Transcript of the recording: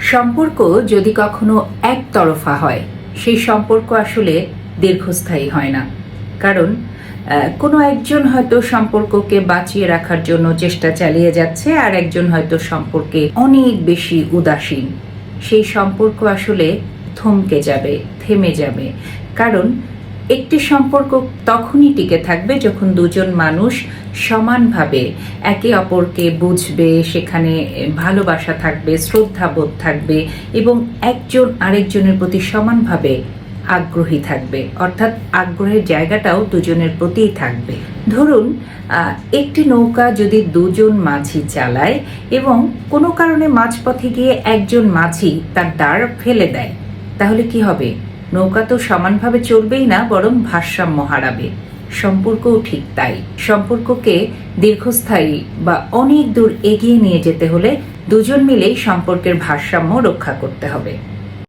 সম্পর্ক যদি কখনো একতরফা হয়, সেই সম্পর্ক আসলে দীর্ঘস্থায়ী হয় না। কারণ কোনো একজন হয়তো সম্পর্ককে বাঁচিয়ে রাখার জন্য চেষ্টা চালিয়ে যাচ্ছে, আর একজন হয়তো সম্পর্কে অনেক বেশি উদাসীন। সেই সম্পর্ক আসলে থমকে যাবে, থেমে যাবে। কারণ একটি সম্পর্ক তখনই টিকে থাকবে যখন দুজন মানুষ সমানভাবে একে অপরকে বুঝবে, সেখানে ভালোবাসা থাকবে, শ্রদ্ধাবোধ থাকবে এবং একজন আরেকজনের প্রতি সমানভাবে আগ্রহী থাকবে। অর্থাৎ আগ্রহের জায়গাটাও দুজনের প্রতিই থাকবে। ধরুন একটি নৌকা যদি দুজন মাঝি চালায় এবং কোনো কারণে মাঝপথে গিয়ে একজন মাঝি তার দাঁড় ফেলে দেয়, তাহলে কি হবে? নৌকা তো সমানভাবে চলবেই না, বরং ভারসাম্য হারাবে। সম্পর্কও ঠিক তাই। সম্পর্ককে দীর্ঘস্থায়ী বা অনেক দূর এগিয়ে নিয়ে যেতে হলে দুজন মিলেই সম্পর্কের ভারসাম্য রক্ষা করতে হবে।